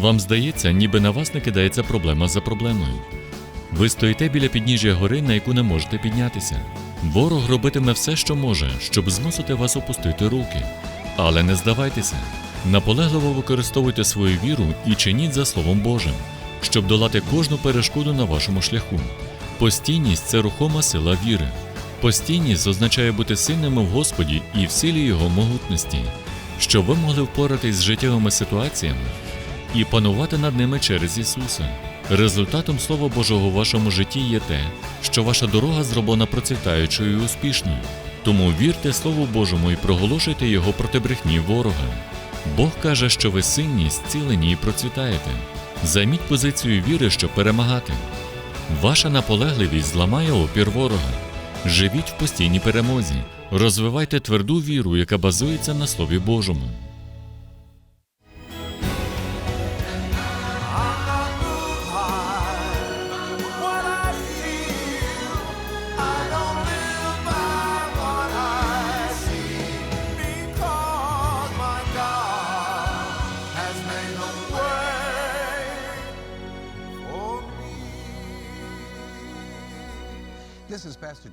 Вам здається, ніби на вас не кидається проблема за проблемою. Ви стоїте біля підніжжя гори, на яку не можете піднятися. Ворог робитиме все, що може, щоб змусити вас опустити руки. Але не здавайтеся. Наполегливо використовуйте свою віру і чиніть за Словом Божим, щоб долати кожну перешкоду на вашому шляху. Постійність це рухома сила віри. Постійність означає бути сильними в Господі і в силі Його могутності, щоб ви могли впоратись з життєвими ситуаціями і панувати над ними через Ісуса. Результатом Слова Божого в вашому житті є те, що ваша дорога зроблена процвітаючою і успішною. Тому вірте Слову Божому і проголошуйте його проти брехні ворога. Бог каже, що ви сильні, зцілені і процвітаєте. Займіть позицію віри, щоб перемагати. Ваша наполегливість зламає опір ворога. Живіть в постійній перемозі, розвивайте тверду віру, яка базується на Слові Божому.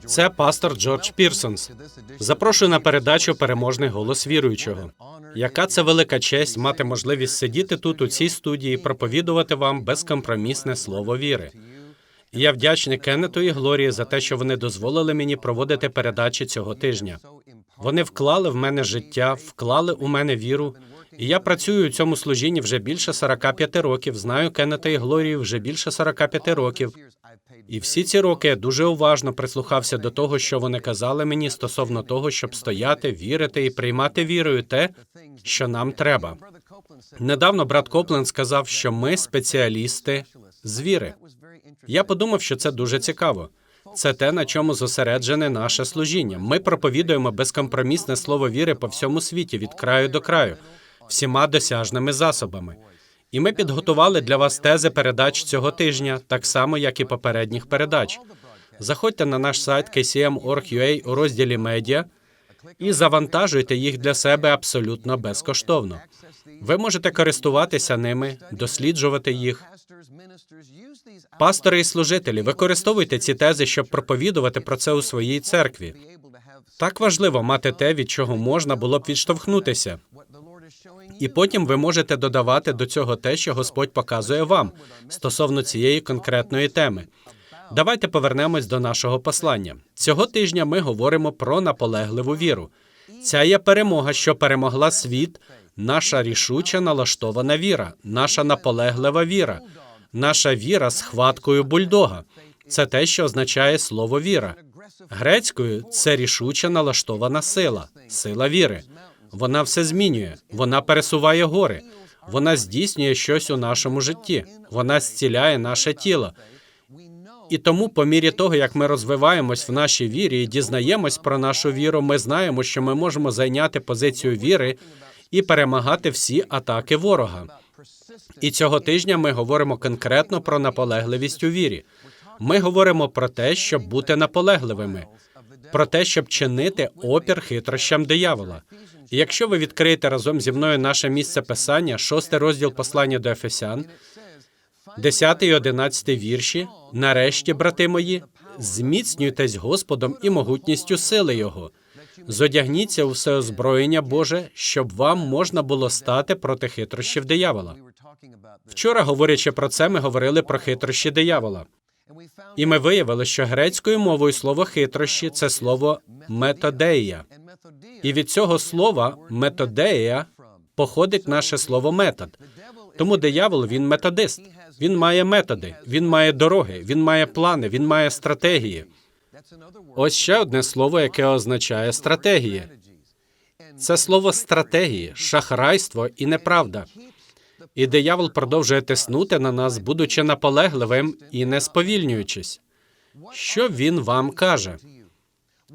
Це пастор Джордж Пірсонс. Запрошую на передачу Переможний голос віруючого. Яка це велика честь мати можливість сидіти тут у цій студії і проповідувати вам безкомпромісне слово віри. І я вдячний Кеннету і Глорії за те, що вони дозволили мені проводити передачі цього тижня. Вони вклали в мене життя, вклали у мене віру. І я працюю у цьому служінні вже більше 45 років. Знаю Кеннета і Глорію вже більше 45 років. І всі ці роки я дуже уважно прислухався до того, що вони казали мені стосовно того, щоб стояти, вірити і приймати вірою те, що нам треба. Недавно брат Копленд сказав, що ми спеціалісти з віри. Я подумав, що це дуже цікаво. Це те, на чому зосереджене наше служіння. Ми проповідуємо безкомпромісне слово віри по всьому світі від краю до краю, всіма досяжними засобами. І ми підготували для вас тези передач цього тижня, так само як і попередніх передач. Заходьте на наш сайт kcm.org.ua у розділі медіа і завантажуйте їх для себе абсолютно безкоштовно. Ви можете користуватися ними, досліджувати їх. Пастори і служителі, використовуйте ці тези, щоб проповідувати про це у своїй церкві. Так важливо мати те, від чого можна було б відштовхнутися. І потім ви можете додавати до цього те, що Господь показує вам стосовно цієї конкретної теми. Давайте повернемось до нашого послання. Цього тижня ми говоримо про наполегливу віру. Ця є перемога, що перемогла світ, наша рішуча налаштована віра, наша наполеглива віра, наша віра з хваткою бульдога. Це те, що означає слово віра. Грецькою це рішуча налаштована сила, сила віри. Вона все змінює, вона пересуває гори, вона здійснює щось у нашому житті, вона зціляє наше тіло. І тому, по мірі того, як ми розвиваємось в нашій вірі і дізнаємось про нашу віру, ми знаємо, що ми можемо зайняти позицію віри і перемагати всі атаки ворога. І цього тижня ми говоримо конкретно про наполегливість у вірі. Ми говоримо про те, щоб бути наполегливими, про те, щоб чинити опір хитрощам диявола. І якщо ви відкриєте разом зі мною наше місце писання, шостий розділ послання до Ефесян, 10 і 11 вірші. Нарешті, брати мої, зміцнюйтесь Господом і могутністю сили Його. Зодягніться у все озброєння Боже, щоб вам можна було стати проти хитрощів диявола. Вчора, говорячи про це, ми говорили про хитрощі диявола. І ми виявили, що грецькою мовою слово хитрощі це слово методея. І від цього слова методея походить наше слово метод. Тому диявол він методист. Він має методи, він має дороги, він має плани, він має стратегії. Ось ще одне слово, яке означає стратегії. Це слово стратегії, шахрайство і неправда. І диявол продовжує тиснути на нас, будучи наполегливим і не сповільнюючись. Що він вам каже?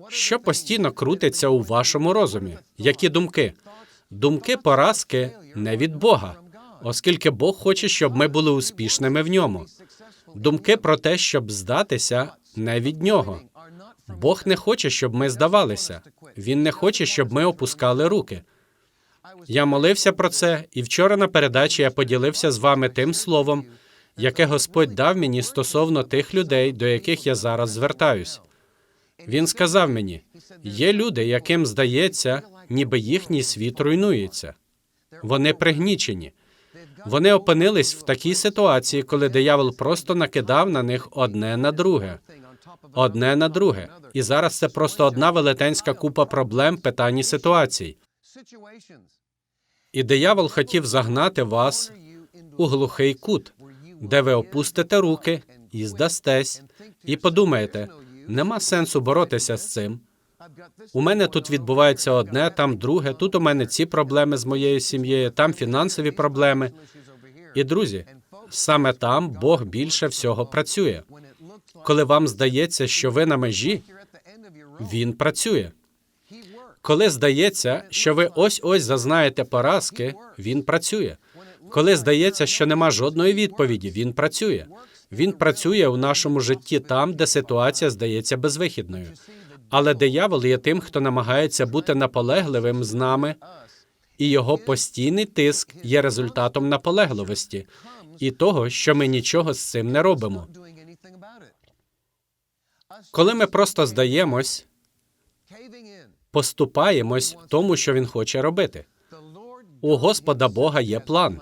Що постійно крутиться у вашому розумі? Які думки? Думки поразки не від Бога, оскільки Бог хоче, щоб ми були успішними в ньому. Думки про те, щоб здатися, не від нього. Бог не хоче, щоб ми здавалися. Він не хоче, щоб ми опускали руки. Я молився про це, і вчора на передачі я поділився з вами тим словом, яке Господь дав мені стосовно тих людей, до яких я зараз звертаюсь. Він сказав мені: є люди, яким здається, ніби їхній світ руйнується. Вони пригнічені. Вони опинились в такій ситуації, коли диявол просто накидав на них одне на друге, одне на друге. І зараз це просто одна велетенська купа проблем, питань і ситуацій. І диявол хотів загнати вас у глухий кут, де ви опустите руки і здастесь, і подумаєте, нема сенсу боротися з цим. У мене тут відбувається одне, там друге. Тут у мене ці проблеми з моєю сім'єю, там фінансові проблеми. І друзі, саме там Бог більше всього працює. Коли вам здається, що ви на межі, він працює. Коли здається, що ви ось ось зазнаєте поразки, він працює. Коли здається, що нема жодної відповіді, він працює. Він працює у нашому житті там, де ситуація здається безвихідною. Але диявол є тим, хто намагається бути наполегливим з нами, і його постійний тиск є результатом наполегливості і того, що ми нічого з цим не робимо. Коли ми просто здаємось, поступаємось тому, що він хоче робити. У Господа Бога є план.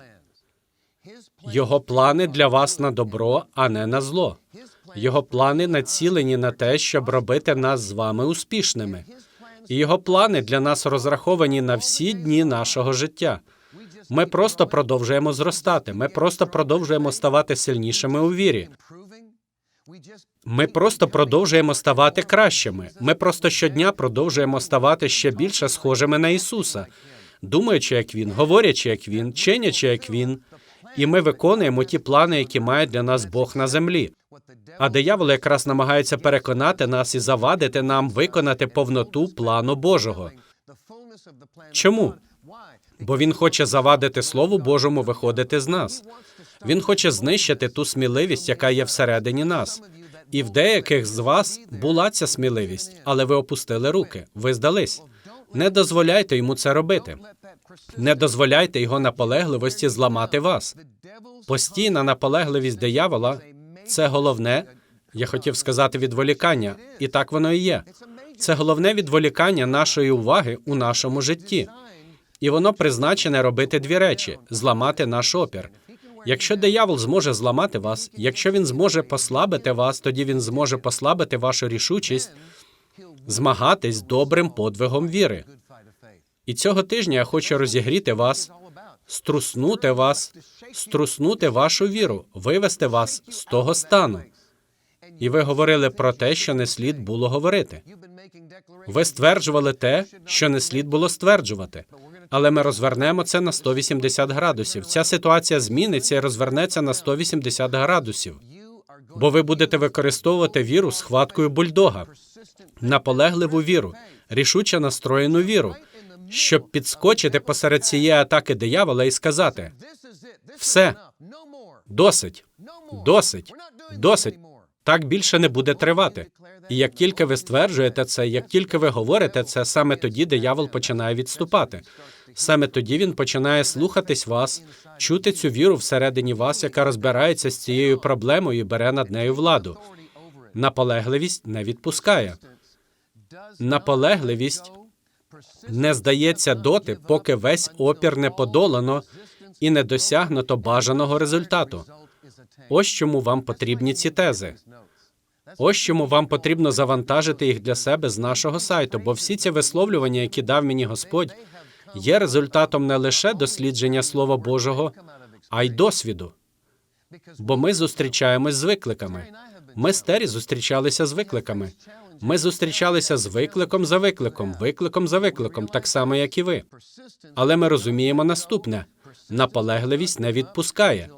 Його плани для вас на добро, а не на зло. Його плани націлені на те, щоб робити нас з вами успішними. І його плани для нас розраховані на всі дні нашого життя. Ми просто продовжуємо зростати. Ми просто продовжуємо ставати сильнішими у вірі. Ми просто продовжуємо ставати кращими. Ми просто щодня продовжуємо ставати ще більше схожими на Ісуса, думаючи, як Він, говорячи, як Він, чинячи, як Він. І ми виконуємо ті плани, які має для нас Бог на землі. А диявол якраз намагається переконати нас і завадити нам виконати повноту плану Божого. Чому? Бо він хоче завадити Слову Божому виходити з нас. Він хоче знищити ту сміливість, яка є всередині нас. І в деяких з вас була ця сміливість, але ви опустили руки, ви здались. Не дозволяйте йому це робити. Не дозволяйте його наполегливості зламати вас. Постійна наполегливість диявола це головне. Я хотів сказати відволікання, і так воно і є. Це головне відволікання нашої уваги у нашому житті. І воно призначене робити дві речі: зламати наш опір. Якщо диявол зможе зламати вас, якщо він зможе послабити вас, тоді він зможе послабити вашу рішучість змагатись добрим подвигом віри. І цього тижня я хочу розігріти вас, струснути вас, струснути вашу віру, вивести вас з того стану. І ви говорили про те, що не слід було говорити. Ви стверджували те, що не слід було стверджувати. Але ми розвернемо це на 180 градусів. Ця ситуація зміниться і розвернеться на 180 градусів. Бо ви будете використовувати віру з хваткою бульдога, наполегливу віру, рішуче настроєну віру, щоб підскочити посеред цієї атаки диявола і сказати: все, досить, досить, досить. Так більше не буде тривати. І як тільки ви стверджуєте це, як тільки ви говорите це, саме тоді диявол починає відступати. Саме тоді він починає слухатись вас, чути цю віру всередині вас, яка розбирається з цією проблемою і бере над нею владу. Наполегливість не відпускає. Наполегливість не здається доти, поки весь опір не подолано і не досягнуто бажаного результату. Ось чому вам потрібні ці тези. Ось чому вам потрібно завантажити їх для себе з нашого сайту, бо всі ці висловлювання, які дав мені Господь, є результатом не лише дослідження Слова Божого, а й досвіду. Бо ми зустрічаємось з викликами. Ми з Тері зустрічалися з викликами. Ми зустрічалися з викликом за викликом, викликом за викликом, так само, як і ви. Але ми розуміємо наступне: наполегливість не відпускає.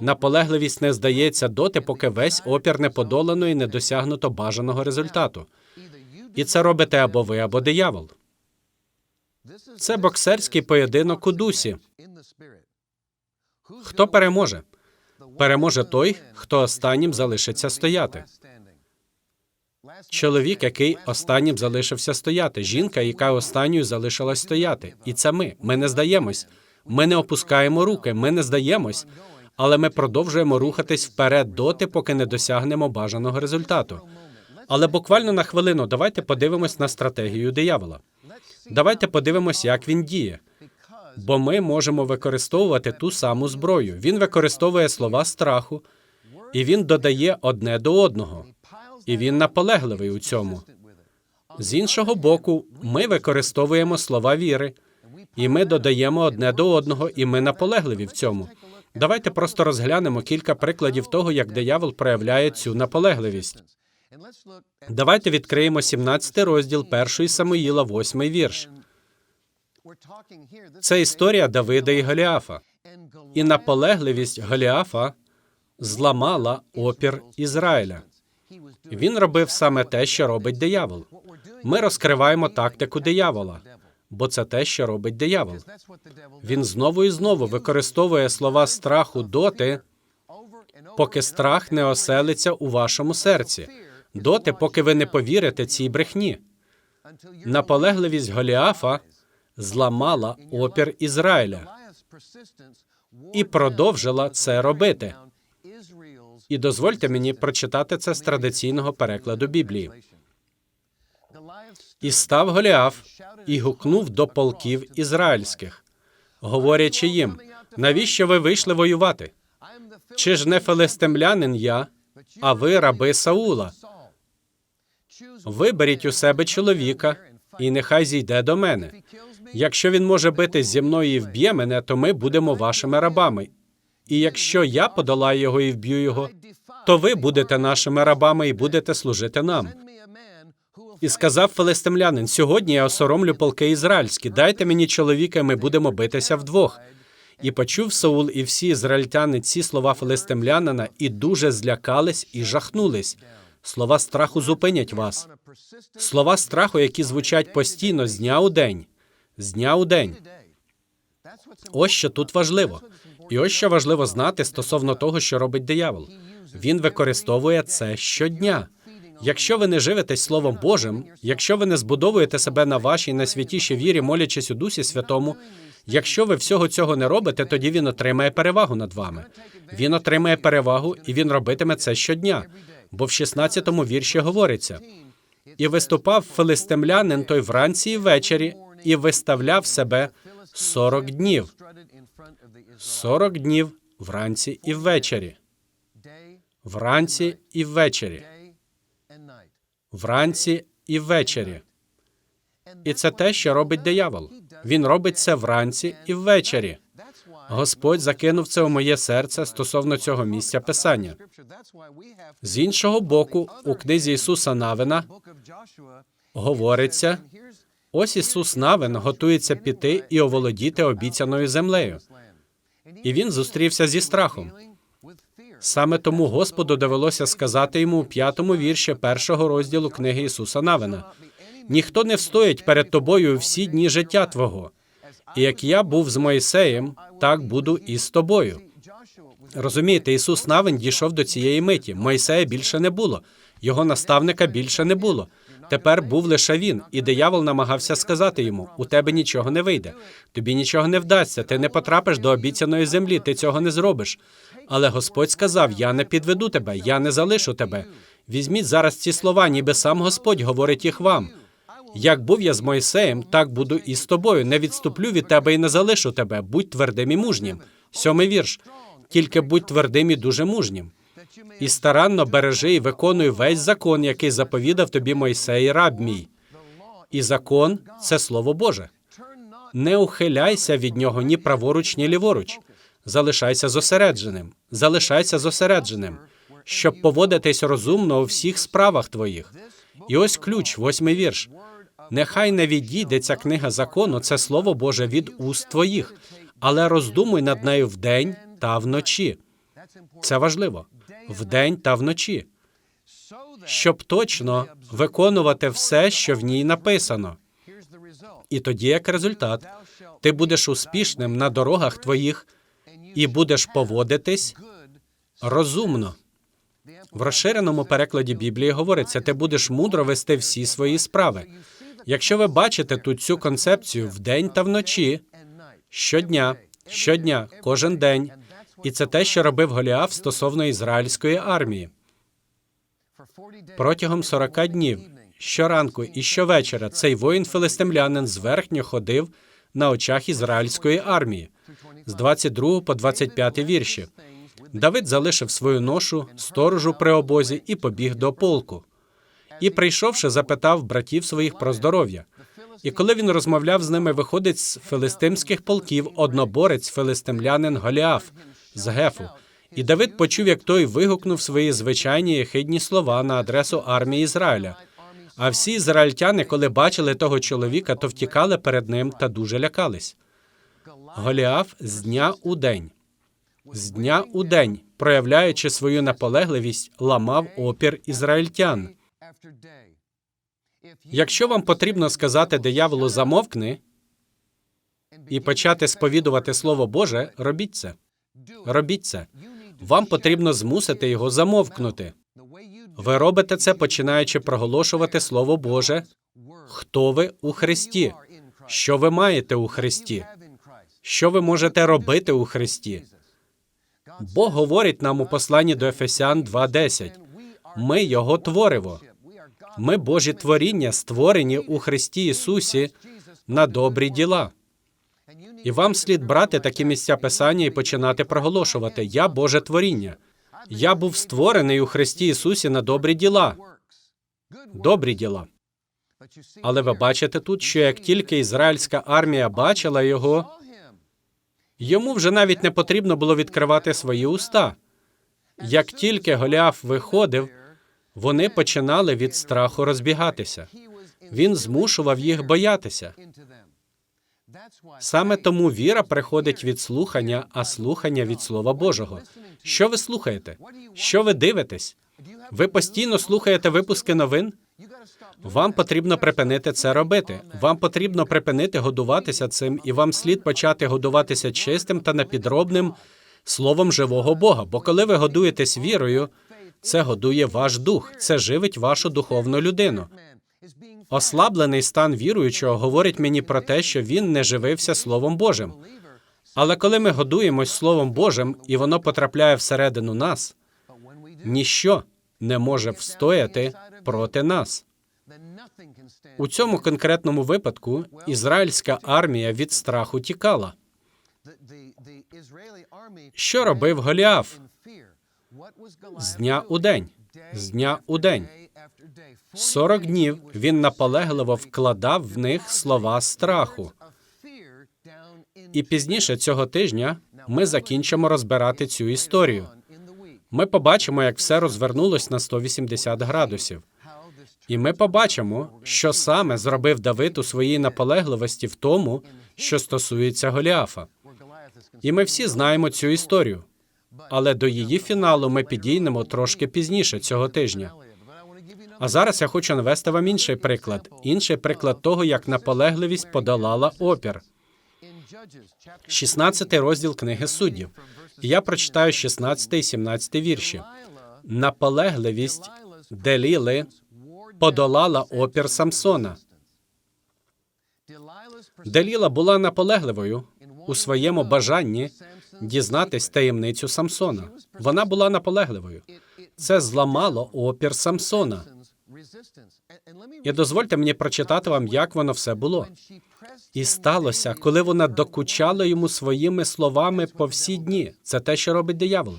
Наполегливість не здається доти, поки весь опір не подолано і не досягнуто бажаного результату. І це робите або ви, або диявол. Це боксерський поєдинок у дусі. Хто переможе? Переможе той, хто останнім залишиться стояти. Чоловік, який останнім залишився стояти, жінка, яка останньою залишилась стояти. І це ми. Ми не здаємось. Ми не опускаємо руки, ми не здаємось, але ми продовжуємо рухатись вперед доти, поки не досягнемо бажаного результату. Але буквально на хвилину давайте подивимось на стратегію диявола. Давайте подивимось, як він діє. Бо ми можемо використовувати ту саму зброю. Він використовує слова страху, і він додає одне до одного. І він наполегливий у цьому. З іншого боку, ми використовуємо слова віри, і ми додаємо одне до одного, і ми наполегливі в цьому. Давайте просто розглянемо кілька прикладів того, як диявол проявляє цю наполегливість. Давайте відкриємо 17 розділ 1 Самуїла, 8 вірш. Це історія Давида і Голіафа. І наполегливість Голіафа зламала опір Ізраїля. Він робив саме те, що робить диявол. Ми розкриваємо тактику диявола, бо це те, що робить диявол. Він знову і знову використовує слова страху доти, поки страх не оселиться у вашому серці, доти, поки ви не повірите цій брехні. Наполегливість Голіафа зламала опір Ізраїля і продовжила це робити. І дозвольте мені прочитати це з традиційного перекладу Біблії. І став Голіаф і гукнув до полків ізраїльських, говорячи їм: навіщо ви вийшли воювати? Чи ж не филистимлянин я, а ви раби Саула? Виберіть у себе чоловіка, і нехай зійде до мене. Якщо він може битись зі мною і вб'є мене, то ми будемо вашими рабами. І якщо я подолаю його і вб'ю його, то ви будете нашими рабами і будете служити нам. І сказав филистимлянин: сьогодні я осоромлю полки ізраїльські. Дайте мені чоловіка, ми будемо битися вдвох. І почув Саул і всі ізраїльтяни ці слова филистимлянина, і дуже злякались і жахнулись. Слова страху зупинять вас. Слова страху, які звучать постійно з дня у день, з дня у день. Ось що тут важливо. І ось що важливо знати стосовно того, що робить диявол. Він використовує це щодня. Якщо ви не живетесь Словом Божим, якщо ви не збудовуєте себе на вашій найсвятішій вірі, молячись у Дусі Святому, якщо ви всього цього не робите, тоді він отримає перевагу над вами. Він отримає перевагу, і він робитиме це щодня. Бо в 16-му вірші говориться: і виступав филистимлянин той вранці і ввечері, і виставляв себе 40 днів. 40 днів вранці і ввечері. Вранці і ввечері. Вранці і ввечері. І це те, що робить диявол. Він робить це вранці і ввечері. Господь закинув це у моє серце стосовно цього місця писання. З іншого боку, у книзі Ісуса Навина говориться: ось Ісус Навин готується піти і оволодіти обіцяною землею. І він зустрівся зі страхом. Саме тому Господу довелося сказати йому у п'ятому вірші першого розділу книги Ісуса Навина: ніхто не встоїть перед тобою всі дні життя твого. І як я був з Моїсеєм, так буду і з тобою. Розумієте, Ісус Навин дійшов до цієї миті. Мойсея більше не було, його наставника більше не було. Тепер був лише він, і диявол намагався сказати йому: у тебе нічого не вийде, тобі нічого не вдасться, ти не потрапиш до обіцяної землі, ти цього не зробиш. Але Господь сказав: Я не підведу тебе, я не залишу тебе. Візьміть зараз ці слова, ніби сам Господь говорить їх вам. Як був я з Мойсеєм, так буду і з тобою. Не відступлю від тебе і не залишу тебе. Будь твердим і мужнім. Сьомий вірш. Тільки будь твердим і дуже мужнім. І старанно бережи і виконуй весь закон, який заповідав тобі Мойсей, раб мій. І закон це слово Боже. Не ухиляйся від нього ні праворуч, ні ліворуч. Залишайся зосередженим, залишайся зосередженим, щоб поводитись розумно у всіх справах твоїх. І ось ключ, восьмий вірш. Нехай не відійде ця книга закону, це слово Боже від уст твоїх, але роздумуй над нею вдень та вночі. Це важливо вдень та вночі, щоб точно виконувати все, що в ній написано. І тоді, як результат, ти будеш успішним на дорогах твоїх і будеш поводитись розумно. В розширеному перекладі Біблії говориться: ти будеш мудро вести всі свої справи. Якщо ви бачите тут цю концепцію вдень та вночі, щодня, щодня, кожен день, і це те, що робив Голіаф стосовно ізраїльської армії. Протягом 40 днів, щоранку і щовечора, цей воїн филистимлянин зверхньо ходив на очах ізраїльської армії з 22 по 25 вірші. Давид залишив свою ношу, сторожу при обозі і побіг до полку. І, прийшовши, запитав братів своїх про здоров'я. І коли він розмовляв з ними, виходить з филистимських полків одноборець филистимлянин Голіаф з Гефу. І Давид почув, як той вигукнув свої звичайні єхидні слова на адресу армії Ізраїля. А всі ізраїльтяни, коли бачили того чоловіка, то втікали перед ним та дуже лякались. Голіаф з дня у день, з дня у день, проявляючи свою наполегливість, ламав опір ізраїльтян. Якщо вам потрібно сказати дияволу замовкни і почати сповідувати Слово Боже, робіть це. Робіть це. Вам потрібно змусити його замовкнути. Ви робите це, починаючи проголошувати Слово Боже. Хто ви у Христі? Що ви маєте у Христі? Що ви можете робити у Христі? Бог говорить нам у посланні до Ефесян 2.10. Ми Його твориво. Ми Божі творіння, створені у Христі Ісусі на добрі діла. І вам слід брати такі місця Писання і починати проголошувати: Я Боже творіння. Я був створений у Христі Ісусі на добрі діла. Добрі діла. Але ви бачите тут, що як тільки ізраїльська армія бачила його, йому вже навіть не потрібно було відкривати свої уста. Як тільки Голіаф виходив, вони починали від страху розбігатися. Він змушував їх боятися. Саме тому віра приходить від слухання, а слухання від Слова Божого. Що ви слухаєте? Що ви дивитесь? Ви постійно слухаєте випуски новин? Вам потрібно припинити це робити. Вам потрібно припинити годуватися цим, і вам слід почати годуватися чистим та непідробним словом живого Бога. Бо коли ви годуєтесь вірою, це годує ваш дух, це живить вашу духовну людину. Ослаблений стан віруючого говорить мені про те, що він не живився Словом Божим. Але коли ми годуємось Словом Божим і воно потрапляє всередину нас, ніщо не може встояти проти нас. У цьому конкретному випадку ізраїльська армія від страху тікала. Що робив Голіаф? З дня у день, з дня у день. Сорок днів він наполегливо вкладав в них слова страху. І пізніше цього тижня ми закінчимо розбирати цю історію. Ми побачимо, як все розвернулось на 180 градусів. І ми побачимо, що саме зробив Давид у своїй наполегливості в тому, що стосується Голіафа. І ми всі знаємо цю історію. Але до її фіналу ми підійдемо трошки пізніше цього тижня. А зараз я хочу навести вам інший приклад, інший приклад того, як наполегливість подолала опір. 16 розділ книги суддів. І я прочитаю 16 і 17 вірші. Наполегливість Деліли подолала опір Самсона. Деліла була наполегливою у своєму бажанні дізнатись таємницю Самсона. Вона була наполегливою. Це зламало опір Самсона. І дозвольте мені прочитати вам, як воно все було. І сталося, коли вона докучала йому своїми словами по всі дні. Це те, що робить диявол.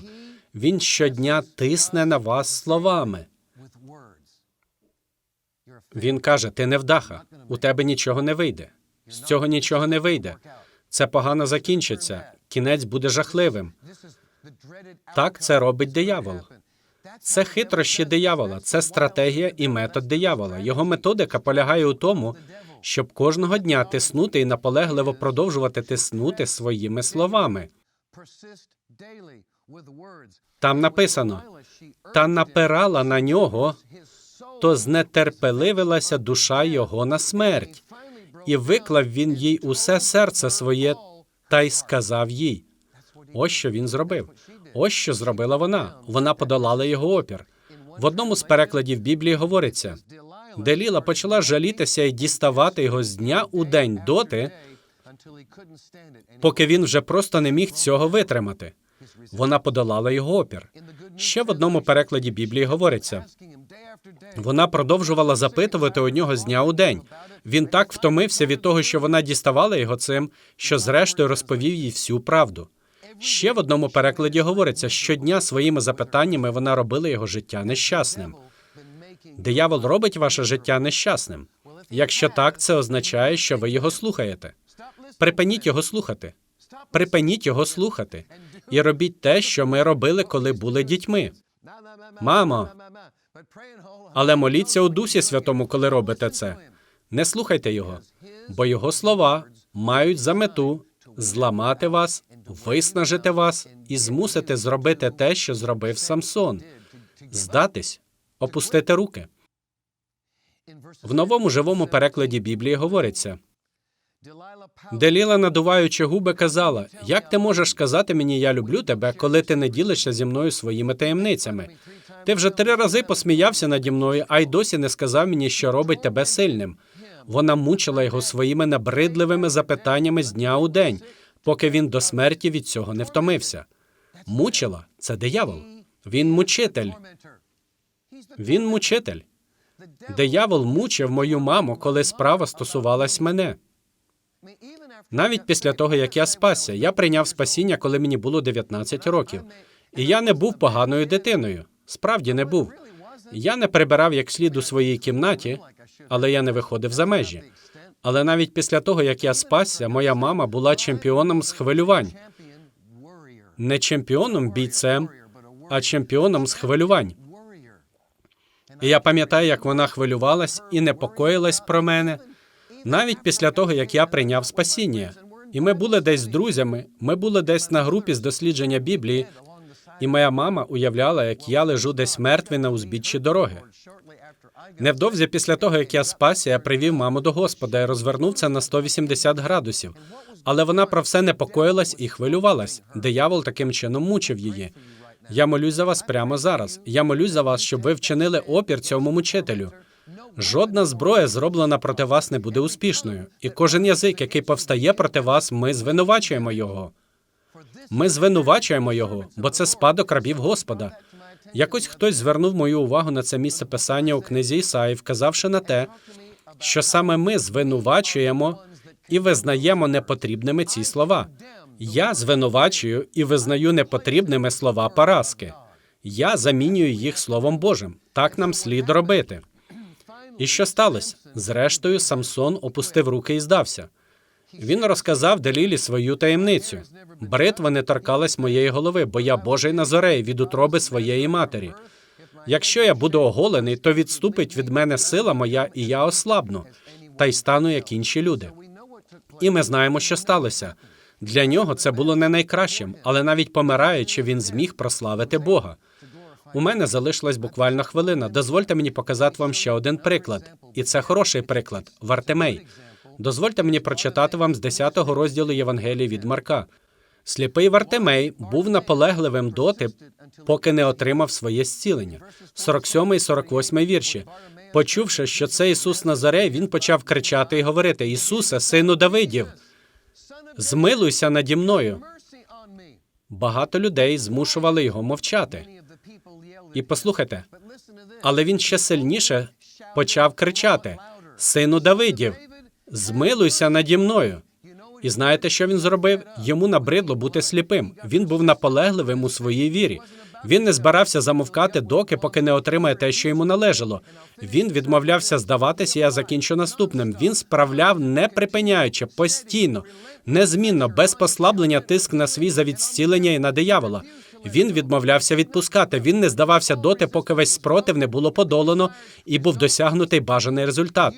Він щодня тисне на вас словами. Він каже: ти невдаха, у тебе нічого не вийде. З цього нічого не вийде. Це погано закінчиться. Кінець буде жахливим. Так це робить диявол. Це хитрощі диявола, це стратегія і метод диявола. Його методика полягає у тому, щоб кожного дня тиснути і наполегливо продовжувати тиснути своїми словами. Там написано та напирала на нього, то знетерпеливилася душа його на смерть, і виклав він їй усе серце своє, та й сказав їй. Ось що він зробив. Ось що зробила вона. Вона подолала його опір. В одному з перекладів Біблії говориться: Деліла почала жалітися і діставати його з дня у день доти, поки він вже просто не міг цього витримати. Вона подолала його опір. Ще в одному перекладі Біблії говориться: вона продовжувала запитувати у нього з дня у день. Він так втомився від того, що вона діставала його цим, що зрештою розповів їй всю правду. Ще в одному перекладі говориться, щодня своїми запитаннями вона робила його життя нещасним. Диявол робить ваше життя нещасним. Якщо так, це означає, що ви його слухаєте. Припиніть його слухати. Припиніть його слухати і робіть те, що ми робили, коли були дітьми. Мамо, але моліться у Дусі Святому, коли робите це. Не слухайте його, бо його слова мають за мету зламати вас, виснажити вас і змусити зробити те, що зробив Самсон здатись, опустити руки. В новому живому перекладі Біблії говориться: Деліла, надуваючи губи, казала: Як ти можеш сказати мені, я люблю тебе, коли ти не ділишся зі мною своїми таємницями? Ти вже три рази посміявся наді мною, а й досі не сказав мені, що робить тебе сильним. Вона мучила його своїми набридливими запитаннями з дня у день, поки він до смерті від цього не втомився. Мучила це диявол. Він мучитель. Він мучитель. Диявол мучив мою маму, коли справа стосувалась мене. Навіть після того, як я спасся, я прийняв спасіння, коли мені було 19 років. І я не був поганою дитиною. Справді не був. Я не прибирав як слід у своїй кімнаті, але я не виходив за межі. Але навіть після того, як я спасся, моя мама була чемпіоном з хвилювань. Не чемпіоном бійцем, а чемпіоном з хвилювань. І я пам'ятаю, як вона хвилювалась і непокоїлась про мене, навіть після того, як я прийняв спасіння. І ми були десь з друзями, ми були десь на групі з дослідження Біблії, і моя мама уявляла, як я лежу десь мертвий на узбіччі дороги. Невдовзі після того, як я спасся, я привів маму до Господа і розвернув це на 180 градусів. Але вона про все непокоїлась і хвилювалась. Диявол таким чином мучив її. Я молюсь за вас прямо зараз. Я молюсь за вас, щоб ви вчинили опір цьому мучителю. Жодна зброя, зроблена проти вас, не буде успішною. І кожен язик, який повстає проти вас, ми звинувачуємо його. Ми звинувачуємо його, бо це спадок рабів Господа. Якось хтось звернув мою увагу на це місце писання у книзі Ісаї, вказавши на те, що саме ми звинувачуємо і визнаємо непотрібними ці слова. Я звинувачую і визнаю непотрібними слова поразки. Я замінюю їх Словом Божим. Так нам слід робити. І що сталося? Зрештою, Самсон опустив руки і здався. Він розказав Делілі свою таємницю. Бритва не торкалась моєї голови, бо я Божий Назорей від утроби своєї матері. Якщо я буду оголений, то відступить від мене сила моя, і я ослабну, та й стану як інші люди. І ми знаємо, що сталося. Для нього це було не найкращим, але навіть помираючи, він зміг прославити Бога. У мене залишилась буквально хвилина. Дозвольте мені показати вам ще один приклад, і це хороший приклад Вартимей. Дозвольте мені прочитати вам з 10-го розділу Євангелії від Марка. Сліпий Вартимей був наполегливим доти, поки не отримав своє зцілення. 47 і 48 вірші. Почувши, що це Ісус Назарей, він почав кричати і говорити: Ісусе, сину Давидів, змилуйся наді мною. Багато людей змушували його мовчати. І послухайте, але він ще сильніше почав кричати: Сину Давидів, змилуйся наді мною. І знаєте, що він зробив? Йому набридло бути сліпим. Він був наполегливим у своїй вірі. Він не збирався замовкати, доки поки не отримає те, що йому належало. Він відмовлявся здаватися. Я закінчу наступним. Він справляв, не припиняючи, постійно, незмінно, без послаблення тиск на свій за відстілення і на диявола. Він відмовлявся відпускати. Він не здавався доти, поки весь спротив не було подолано і був досягнутий бажаний результат.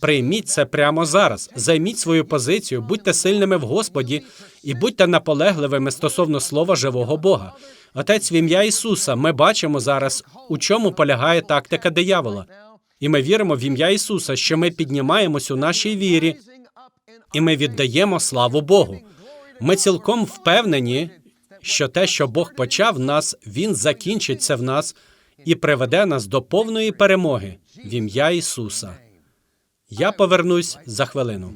Прийміть це прямо зараз. Займіть свою позицію, будьте сильними в Господі і будьте наполегливими стосовно слова живого Бога. Отець, в ім'я Ісуса, ми бачимо зараз, у чому полягає тактика диявола. І ми віримо в ім'я Ісуса, що ми піднімаємось у нашій вірі, і ми віддаємо славу Богу. Ми цілком впевнені, що те, що Бог почав нас, Він закінчить це в нас і приведе нас до повної перемоги в ім'я Ісуса. Я повернусь за хвилину.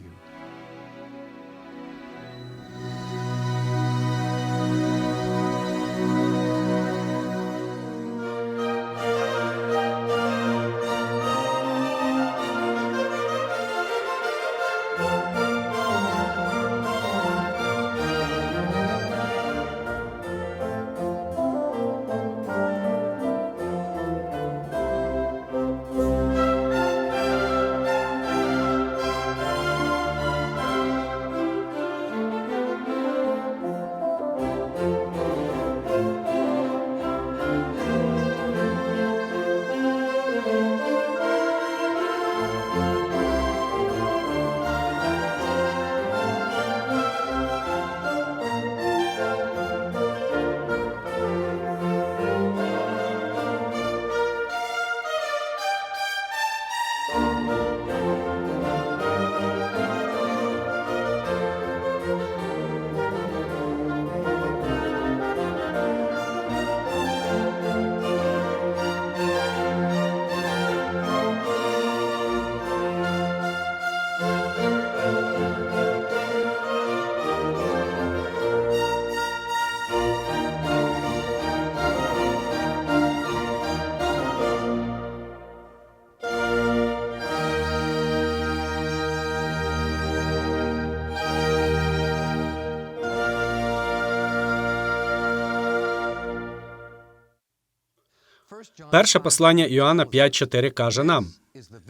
Перше послання Іоанна 5.4 каже нам: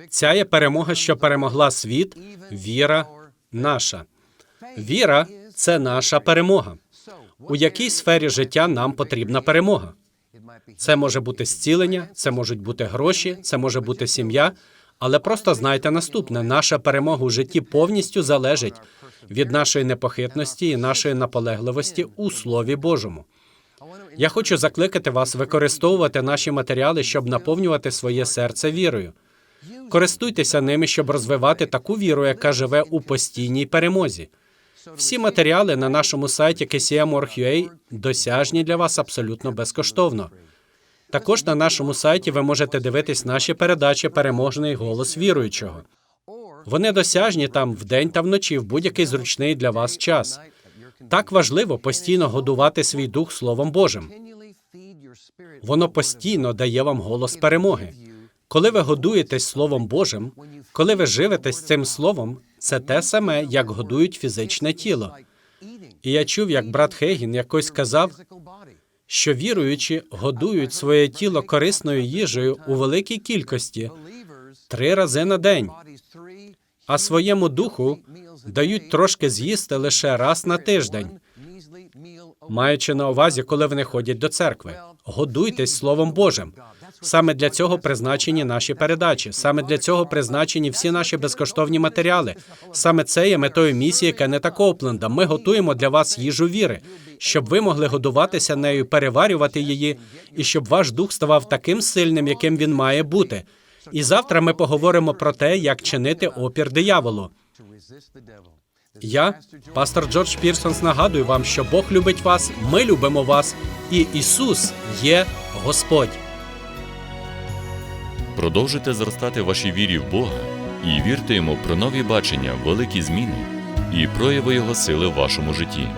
ця є перемога, що перемогла світ, віра наша. Віра це наша перемога. У якій сфері життя нам потрібна перемога? Це може бути зцілення, це можуть бути гроші, це може бути сім'я. Але просто знайте наступне: наша перемога у житті повністю залежить від нашої непохитності і нашої наполегливості у Слові Божому. Я хочу закликати вас використовувати наші матеріали, щоб наповнювати своє серце вірою. Користуйтеся ними, щоб розвивати таку віру, яка живе у постійній перемозі. Всі матеріали на нашому сайті kcm.org.ua досяжні для вас абсолютно безкоштовно. Також на нашому сайті ви можете дивитись наші передачі Переможний голос віруючого. Вони досяжні там вдень та вночі в будь-який зручний для вас час. Так важливо постійно годувати свій дух Словом Божим. Воно постійно дає вам голос перемоги. Коли ви годуєтесь Словом Божим, коли ви живетесь цим словом, це те саме, як годують фізичне тіло. І я чув, як брат Хейгін якось сказав, що віруючі годують своє тіло корисною їжею у великій кількості три рази на день, а своєму духу дають трошки з'їсти лише раз на тиждень, маючи на увазі, коли вони ходять до церкви. Годуйтесь Словом Божим. Саме для цього призначені наші передачі, саме для цього призначені всі наші безкоштовні матеріали. Саме це є метою місії Кеннета Копленда. Ми готуємо для вас їжу віри, щоб ви могли годуватися нею, переварювати її, і щоб ваш дух ставав таким сильним, яким він має бути. І завтра ми поговоримо про те, як чинити опір дияволу. Я, пастор Джордж Пірсонс, нагадую вам, що Бог любить вас, ми любимо вас, і Ісус є Господь. Продовжуйте зростати в вашій вірі в Бога і вірте йому про нові бачення, великі зміни і прояви Його сили в вашому житті.